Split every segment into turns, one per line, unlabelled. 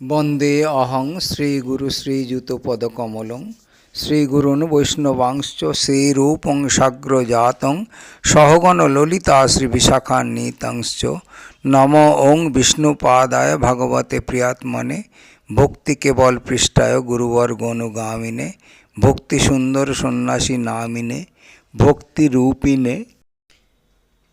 বন্দে অহং শ্রীগুরু শ্রীযুতপদকমলং শ্রীগুরুন বৈষ্ণবাংশ্চ শ্রীরূপং সাগ্রজাতং সহগণ ললিতা শ্রীবিশাখান্বিতংশ্চ নম ওং বিষ্ণুপাদায় ভগবতে প্রিয়াত্মনে, ভক্তি কেবল পৃষ্ঠায় গুরুবর্গনুগামিনে, ভক্তি সুন্দর সন্ন্যাসী নামিনে, ভক্তি রূপিনে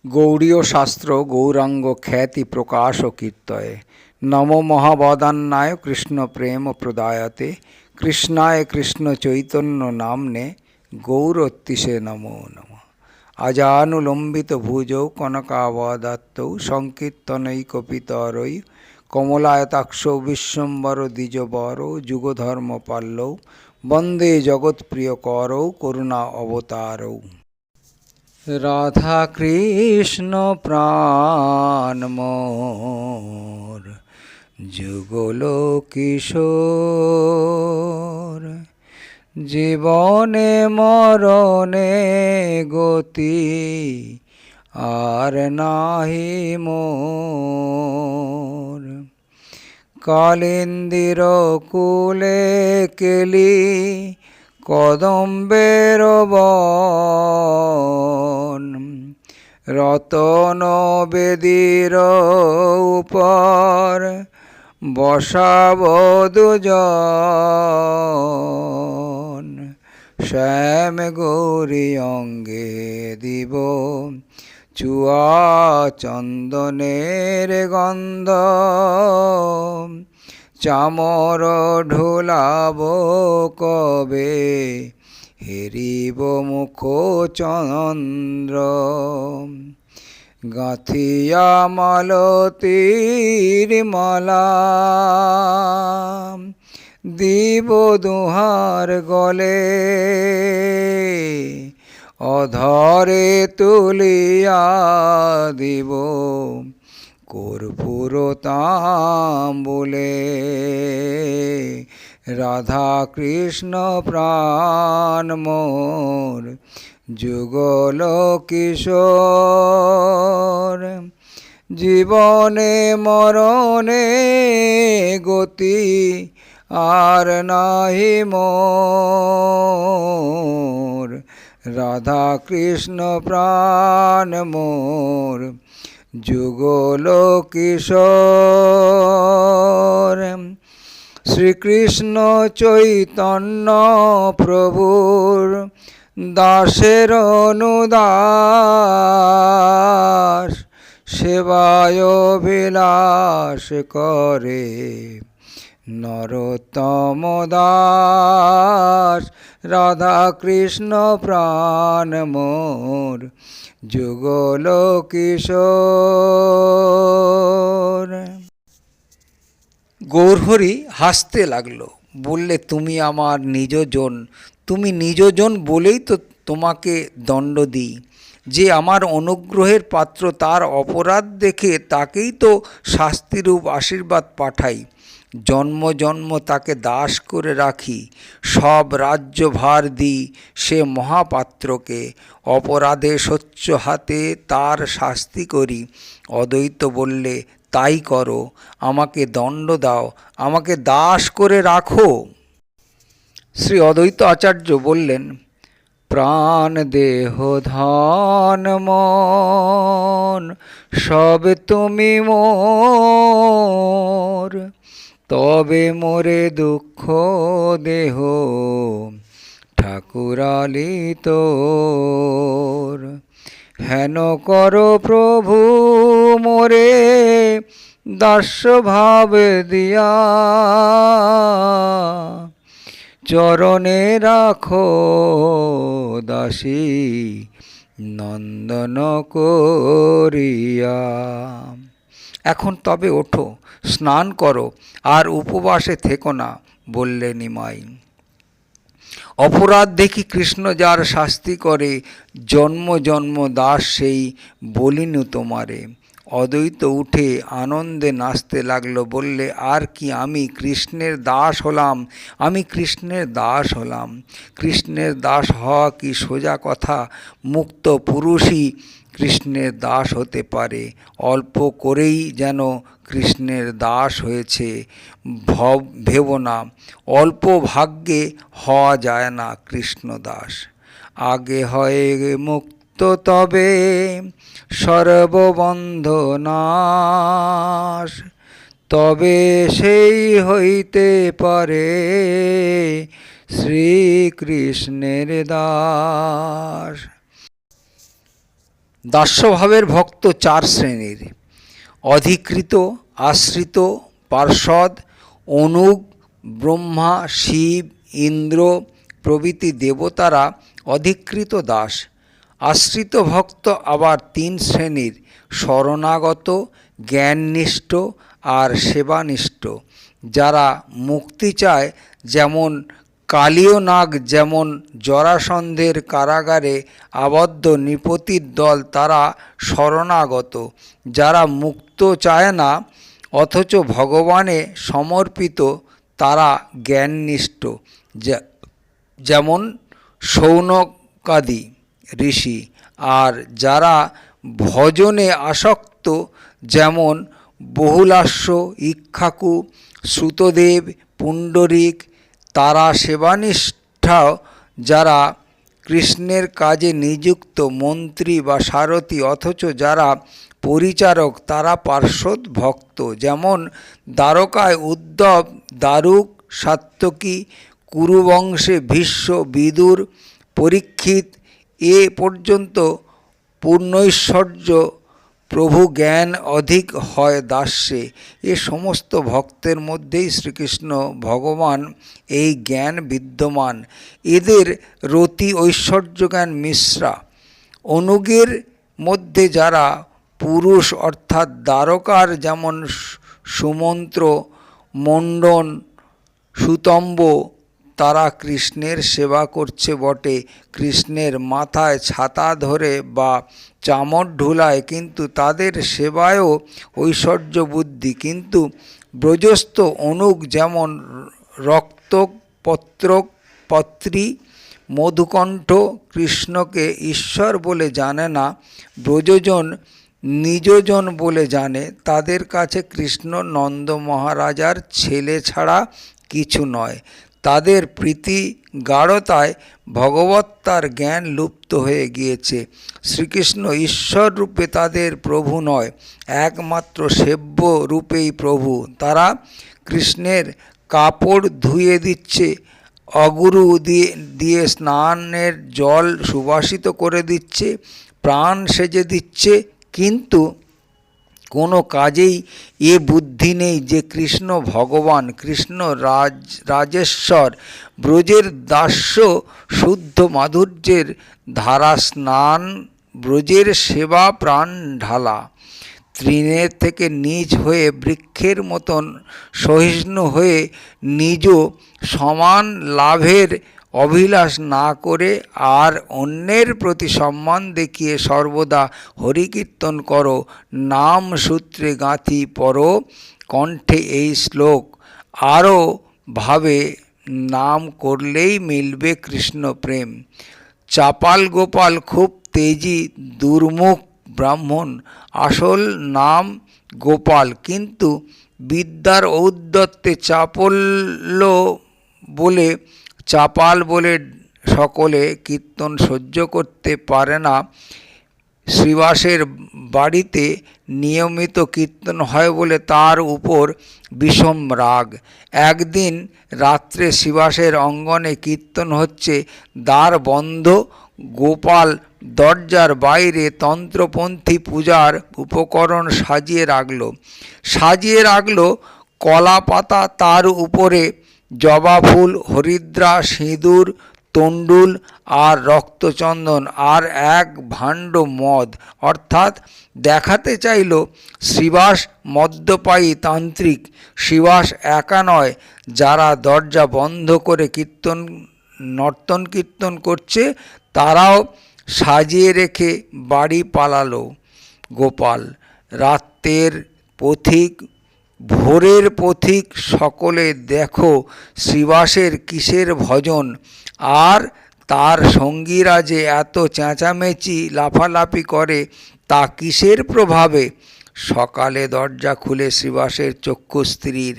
গৌড়ীয় শাস্ত্র গৌরাঙ্গ খ্যাতি প্রকাশ কীর্তয়ে। নম মহাবদান্নায় কৃষ্ণ প্রেম প্রদায়তে কৃষ্ণায় কৃষ্ণ চৈতন্য নামনে গৌরত্তিষে নমো নম আজানুলম্বিত ভুজৌ কনকাবদাত্তৌ সংকীর্তনৈকপিতরৈ কমলায়তাক্ষ বিশ্বম্বর দ্বিজবর যুগধর্ম পাল্লৌ বন্দে জগৎপ্রিয় করৌ করুণা অবতারৌ রাধা কৃষ্ণ প্রাণ মোর যুগল কিশোর জীবনে মরণে গতি আর নাহি মোর। কালিন্দির কুলে কেলি কদম্বের বন, রতন বেদির উপর বসাব দুজন, শ্যাম গৌরী অঙ্গে দিব। চুয়া চন্দনের গন্ধ, চামর ঢোলাব কবে? হেরিব মুখ চন্দ্র। গাথিয়া মালতীর মালা। দিব দুহার গলে, অধরে তুলিয়া দিব কর্পূর তাম্বুলে রাধা কৃষ্ণ প্রাণ মোর যুগল কিশোর জীবনে মরণে গতি আর নাহি মোর। রাধা কৃষ্ণ প্রাণ মোর যুগল কিশোর শ্রীকৃষ্ণ চৈতন্য প্রভুর দাসের অনুদাস, সেবায় বিলাস করে। নরোত্তম দাস রাধা কৃষ্ণ প্রাণ মোর যুগল কিশোর গৌরহরি হাসতে লাগল, বললে, তুমি আমার নিজজন তুমি নিজজন বলেই তো তোমাকে দণ্ড দিই। যে আমার অনুগ্রহের পাত্র তার অপরাধ দেখে তাকেই তো শাস্তিরূপ আশীর্বাদ পাঠাই। জন্ম জন্ম তাকে দাস করে রাখি, সব রাজ্য ভার দিই সে মহাপাত্রকে। অপরাধে স্বচ্ছ হাতে তার শাস্তি করি। অদ্বৈত বললে, তাই করো, আমাকে দণ্ড দাও, আমাকে দাস করে রাখো। শ্রী অদ্বৈত আচার্য বললেন, প্রাণ, দেহ ধন মন, সব তুমি মোর। তবে মোরে দুঃখ, দেহ ঠাকুরালি তোর। হেন কর প্রভু মোরে দাস্য ভাব দিয়া চরণে রাখো দাসী নন্দন করিয়া। এখন তবে ওঠো, স্নান করো, আর উপবাসে থেকো না, বললে নিমাই। অপরাধ দেখি কৃষ্ণ যার শাস্তি করে, জন্ম জন্ম দাস সেই বলিনু তোমারে। অদ্বৈত উঠে আনন্দে নাচতে লাগল, বললে, আর কি, আমি কৃষ্ণের দাস হলাম, আমি কৃষ্ণের দাস হলাম। কৃষ্ণের দাস হওয়া কি সোজা কথা? মুক্ত পুরুষই কৃষ্ণের দাস হতে পারে। অল্প করেই যেন কৃষ্ণের দাস হয়েছে, ভব, ভেব না। অল্প ভাগ্যে হওয়া যায় না কৃষ্ণ দাস। আগে হয় মুক্ত তবে সর্ববন্ধনাশ। তবে সেই হইতে পারে শ্রীকৃষ্ণের দাস। দাস্যভাবের ভক্ত চার শ্রেণির। অধিকৃত, আশ্রিত পার্ষদ অনুগ, ব্রহ্মা, শিব, ইন্দ্র প্রভৃতি দেবতারা অধিকৃত দাস। আশ্রিত ভক্ত আবার তিন শ্রেণির, শরণাগত, জ্ঞাননিষ্ঠ আর সেবানিষ্ঠ। যারা মুক্তি চায় যেমন কালীয় নাগ যেমন জরাসন্ধের কারাগারে আবদ্ধ নৃপতির দল, তারা শরণাগত। যারা মুক্ত চায় না, অথচ ভগবানে সমর্পিত, তারা জ্ঞাননিষ্ঠ। যেমন সৌনকাদি। ঋষি। আর যারা ভজনে আসক্ত, যেমন বহুলাস্য, ইক্ষাকু শ্রুতদেব পুণ্ডরিক, তারা সেবানিষ্ঠা, যারা কৃষ্ণের কাজে নিযুক্ত মন্ত্রী বা সারথি, অথচ যারা পরিচারক, তারা পার্শ্বদ ভক্ত। যেমন দ্বারকায় উদ্ধব দারুক সাত্যকী কুরুবংশে ভীষ্ম, বিদুর, পরীক্ষিত এ পর্যন্ত পূর্ণৈশ্বর্য প্রভু জ্ঞান অধিক হয় দাস্যে এ সমস্ত ভক্তের মধ্যেই শ্রীকৃষ্ণ ভগবান এই জ্ঞান বিদ্যমান। এদের রতি ঐশ্বর্য জ্ঞান মিশ্রা। অনুগের মধ্যে যারা পুরুষ অর্থাৎ দ্বারকার যেমন সুমন্ত্র, মণ্ডন, সুতম্ব তারা কৃষ্ণের সেবা করছে বটে। কৃষ্ণের মাথায় ছাতা ধরে বা চামর ঢুলায়, কিন্তু তাদের সেবায়ও ঐশ্বর্য বুদ্ধি। কিন্তু ব্রজস্থ অনুগ যেমন রক্তপত্র পত্রী, মধুকণ্ঠ কৃষ্ণকে ঈশ্বর বলে জানে না, ব্রজজন নিজজন বলে জানে। তাদের কাছে কৃষ্ণ নন্দ মহারাজার ছেলে ছাড়া কিছু নয়। তাদের প্রীতি গাঢ়তায় ভগবত্তার জ্ঞান লুপ্ত হয়ে গিয়েছে। শ্রীকৃষ্ণ ঈশ্বর রূপে তাদের প্রভু নয়, একমাত্র সেব্য রূপেই প্রভু। তারা কৃষ্ণের কাপড় ধুয়ে দিচ্ছে, অগুরু দিয়ে দিয়ে স্নানের জল সুবাসিত করে দিচ্ছে, প্রাণ সেজে দিচ্ছে, কিন্তু কোনো কাজেই এ বুদ্ধি নেই যে কৃষ্ণ ভগবান, কৃষ্ণ রাজ, রাজেশ্বর, ব্রজের দাস্য, শুদ্ধ মাধুর্যের ধারা স্নান, ব্রজের সেবা প্রাণ ঢালা। তৃণের থেকে নিজ হয়ে বৃক্ষের মতন সহিষ্ণু হয়ে নিজ সমান লাভের অভিলাষ না করে আর অন্যের প্রতি সম্মান দেখিয়ে সর্বদা হরিকীর্তন করো, নাম সূত্রে গাঁথি পর কণ্ঠে এই শ্লোক। আরও ভাবে নাম করলেই মিলবে কৃষ্ণ প্রেম। চাপাল গোপাল খুব তেজি, দুর্মুখ ব্রাহ্মণ, আসল নাম গোপাল। কিন্তু বিদ্যার ঔদ্ধত্যে চাপল্য বলে চাপাল বলে সকলে কীর্তন সহ্য করতে পারে না। শ্রীবাসের বাড়িতে নিয়মিত কীর্তন হয় বলে তার উপর বিষম রাগ। একদিন রাত্রে শিবাসের অঙ্গনে কীর্তন হচ্ছে, দ্বার বন্ধ, গোপাল দরজার বাইরে তন্ত্রপন্থী পূজার উপকরণ সাজিয়ে রাখল। সাজিয়ে রাখল কলা পাতা তার উপরে জবা ফুল, হরিদ্রা, সিঁদুর, তণ্ডুল আর রক্তচন্দন আর এক ভাণ্ড মদ। অর্থাৎ দেখাতে চাইল শ্রীবাস মদ্যপায়ী তান্ত্রিক। শ্রীবাস একা নয়, যারা দরজা বন্ধ করে কীর্তন, নর্তন কীর্তন করছে, তারাও সাজিয়ে রেখে বাড়ি পালালো। গোপাল রাত্রের পথিক ভোরের পথিক সকলে দেখো শ্রীবাসের কিসের ভজন। আর তার সঙ্গীরা যে এত চেঁচামেচি লাফালাফি করে, তা কিসের প্রভাবে? সকালে দরজা খুলে শ্রীবাসের চক্ষু স্ত্রীর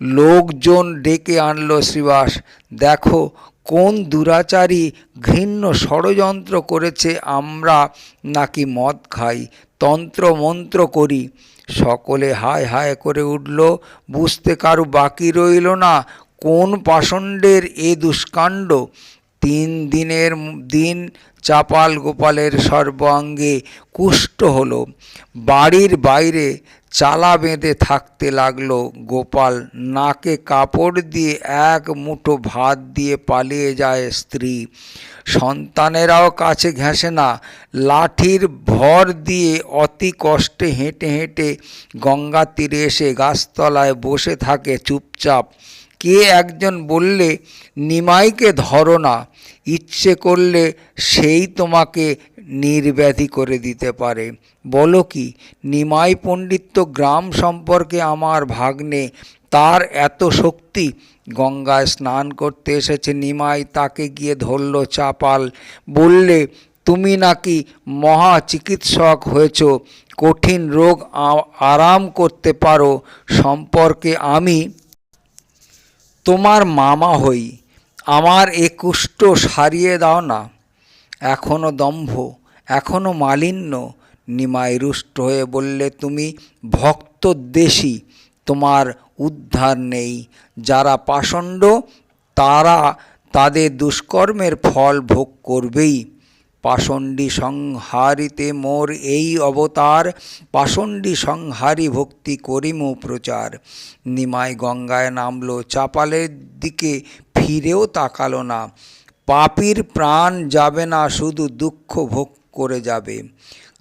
লোকজন ডেকে আনলো শ্রীবাস, দেখো কোন দুরাচারী ঘৃণ্য ষড়যন্ত্র করেছে আমরা নাকি মদ খাই তন্ত্রমন্ত্র করি। সকলে হায় হায় করে উঠল, বুঝতে কারু বাকি রইল না। কোন পাষণ্ডের এ দুষ্কাণ্ড? তিন দিনের দিন চাপাল গোপালের সর্বাঙ্গে কুষ্ঠ হল। বাড়ির বাইরে চালা বেঁধে থাকতে লাগল গোপাল। নাকে কাপড় দিয়ে এক মুঠো ভাত দিয়ে পালিয়ে যায় স্ত্রী। সন্তানেরাও কাছে ঘেঁষে না, লাঠির ভর দিয়ে অতি কষ্টে হেঁটে হেঁটে গঙ্গা তীরে এসে গাছতলায় বসে থাকে চুপচাপ। কে একজন বললে, নিমাইকে ধরো না। ইচ্ছে করলে সেই তোমাকে নির্ব্যাধি করে দিতে পারে। বলো কি, নিমাই পণ্ডিত্য গ্রাম সম্পর্কে আমার ভাগ্নে, তার এত শক্তি। গঙ্গায় স্নান করতে এসেছে নিমাই, তাকে গিয়ে ধরল চাপাল। বললে, তুমি নাকি মহা চিকিৎসক হয়েছ, কঠিন রোগ আরাম করতে পারো। সম্পর্কে আমি তোমার মামা হই। আমার এ সারিয়ে দাও না। এখনও দম্ভ, এখনও মালিন্য। নিমাই রুষ্ট হয়ে বললে, তুমি ভক্তদ্বেষী তোমার উদ্ধার নেই। যারা পাষণ্ড, তারা তাদের দুষ্কর্মের ফল ভোগ করবেই। পাষণ্ডী সংহারিতে মোর এই অবতার, পাষণ্ডী সংহারি ভক্তি করিমু প্রচার। নিমাই গঙ্গায় নামলো, চাপালের দিকে ফিরেও তাকালো না। পাপীর প্রাণ যাবে না, শুধু দুঃখ ভোগ করে যাবে।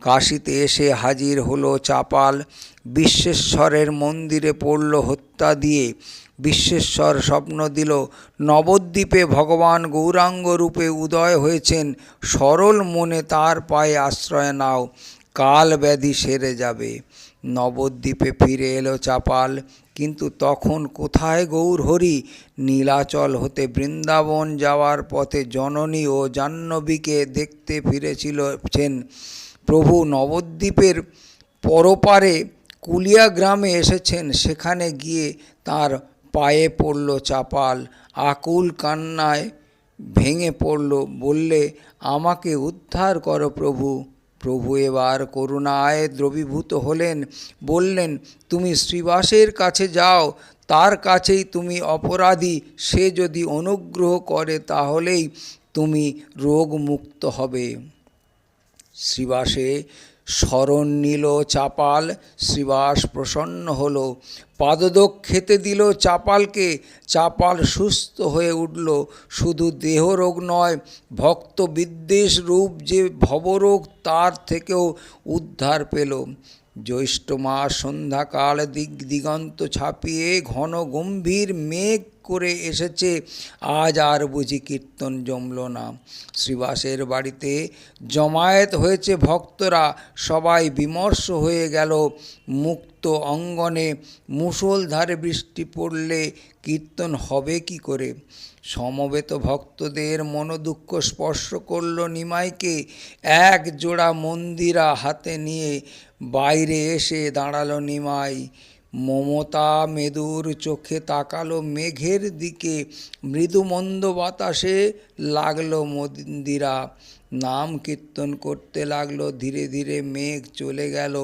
কাশিতে এসে হাজির হলো চাপাল। বিশ্বেশ্বরের মন্দিরে পড়ল হত্যা দিয়ে। বিশ্বেশ্বর স্বপ্ন দিল, নবদ্বীপে ভগবান গৌরাঙ্গ রূপে উদয় হয়েছেন। সরল মনে তার পায়ে আশ্রয় নাও কাল ব্যাধি সেরে যাবে। নবদ্বীপে ফিরে এলো চাপাল। কিন্তু তখন কোথায় গৌরহরি নীলাচল হতে বৃন্দাবন যাওয়ার পথে জননী ও জাহ্নবীকে দেখতে ফিরেছিলেন। প্রভু নবদ্বীপের পরপারে কুলিয়া গ্রামে এসেছেন। সেখানে গিয়ে তার পায়ে পড়ল চাপাল, আকুল কান্নায় ভেঙে পড়ল। বললে, আমাকে উদ্ধার করো প্রভু। প্রভু এবার করুণায় দ্রবীভূত হলেন, বললেন, তুমি শ্রীবাসের কাছে যাও, তার কাছেই তুমি অপরাধী, সে যদি অনুগ্রহ করে তাহলেই তুমি রোগমুক্ত হবে। শ্রীবাসে শরণ নিল চাপাল, শ্রীবাস প্রসন্ন হলো পাদদক খেতে দিল চাপালকে। চাপাল সুস্থ হয়ে উঠল। শুধু দেহরোগ নয় ভক্ত বিদ্বেষ রূপ যে ভবরোগ, তার থেকেও উদ্ধার পেল। জ্যৈষ্ঠ মাস সন্ধ্যাকাল দিক দিগন্ত ছাপিয়ে ঘন গম্ভীর মেঘ করে এসেছে। আজ আর বুঝি কীর্তন জমল না। শ্রীবাসের বাড়িতে জমায়েত হয়েছে ভক্তরা। সবাই বিমর্ষ হয়ে গেল। মুক্ত অঙ্গনে মুষলধারে বৃষ্টি পড়লে কীর্তন হবে কি করে? সমবেত ভক্তদের মনোদুঃখ স্পর্শ করল নিমাইকে। এক জোড়া মন্দিরা হাতে নিয়ে বাইরে এসে দাঁড়াল নিমাই। মমতা মেদুর চোখে তাকালো মেঘের দিকে। মৃদুমন্দ বাতাসে লাগল মন্দিরা। নাম কীর্তন করতে লাগল, ধীরে ধীরে মেঘ চলে গেল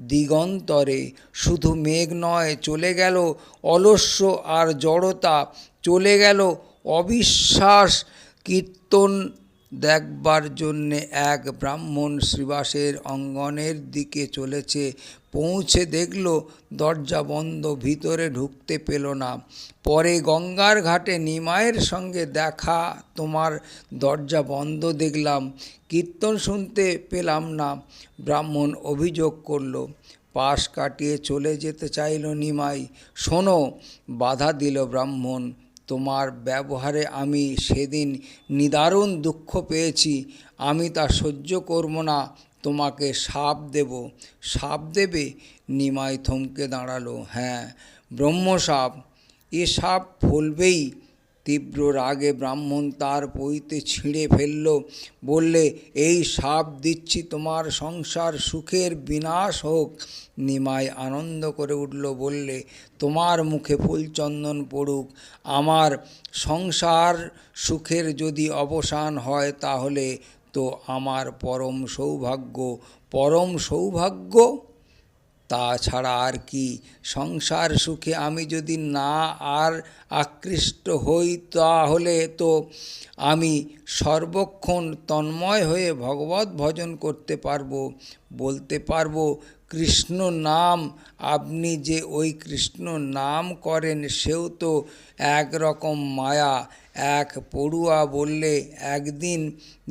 দিগন্তরে। শুধু মেঘ নয়, চলে গেল অলস্য আর জড়তা, চলে গেল অবিশ্বাস কীর্তন দেখবার জন্যে এক ব্রাহ্মণ শ্রীবাসের অঙ্গনের দিকে চলেছে। পৌঁছে দেখল, দরজা বন্ধ, ভিতরে ঢুকতে পেল না। পরে গঙ্গার ঘাটে নিমায়ের সঙ্গে দেখা, তোমার দরজা বন্ধ দেখলাম, কীর্তন শুনতে পেলাম না। ব্রাহ্মণ অভিযোগ করল, পাশ কাটিয়ে চলে যেতে চাইল নিমাই। শোনো, বাধা দিল ব্রাহ্মণ। তোমার ব্যবহারে আমি সেদিন নিদারুণ দুঃখ পেয়েছি, আমি তা সহ্য করব না, তোমাকে সাপ দেব। সাপ দেবে? নিমাই থমকে দাঁড়াল। হ্যাঁ ব্রহ্মসাপ, এ সাপ ফলবেই। তীব্র রাগে ব্রাহ্মণ তার পইতে ছিঁড়ে ফেলল। বললে, এই সাপ দিচ্ছি তোমার সংসার সুখের বিনাশ হোক। নিমাই আনন্দ করে উঠল, বললে, তোমার মুখে ফুলচন্দন পড়ুক। আমার সংসার সুখের যদি অবসান হয়, তাহলে তো আমার পরম সৌভাগ্য। পরম সৌভাগ্য? তাছাড়া আর কি। সংসার সুখে আমি যদি না আর আকৃষ্ট হই, তাহলে তো আমি সর্বক্ষণ তন্ময় হয়ে ভগবত ভজন করতে পারব, বলতে পারব, কৃষ্ণ নাম, আপনি যে ওই কৃষ্ণ নাম করেন, সেও তো একরকম মায়া। এক পড়ুয়া বললে একদিন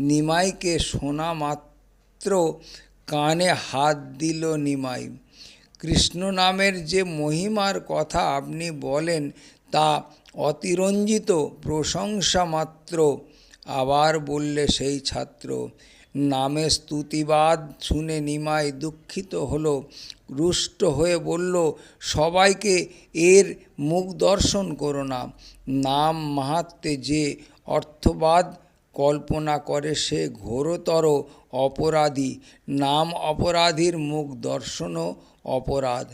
নিমাইকে শোনা মাত্র কানে হাত দিল নিমাই। কৃষ্ণ নামের যে মহিমার কথা আপনি বলেন, তা অতিরঞ্জিত প্রশংসা মাত্র। আবার বললে সেই ছাত্র, নামে স্তুতিবাদ শুনে নিমাই দুঃখিত হলো। রুষ্ট হয়ে বলল, সবাইকে এর মুখ দর্শন করো না। নাম মাহাত্মে যে অর্থবাদ কল্পনা করে, সে ঘোরতর অপরাধী। নাম অপরাধীর মুখ দর্শনও অপরাধ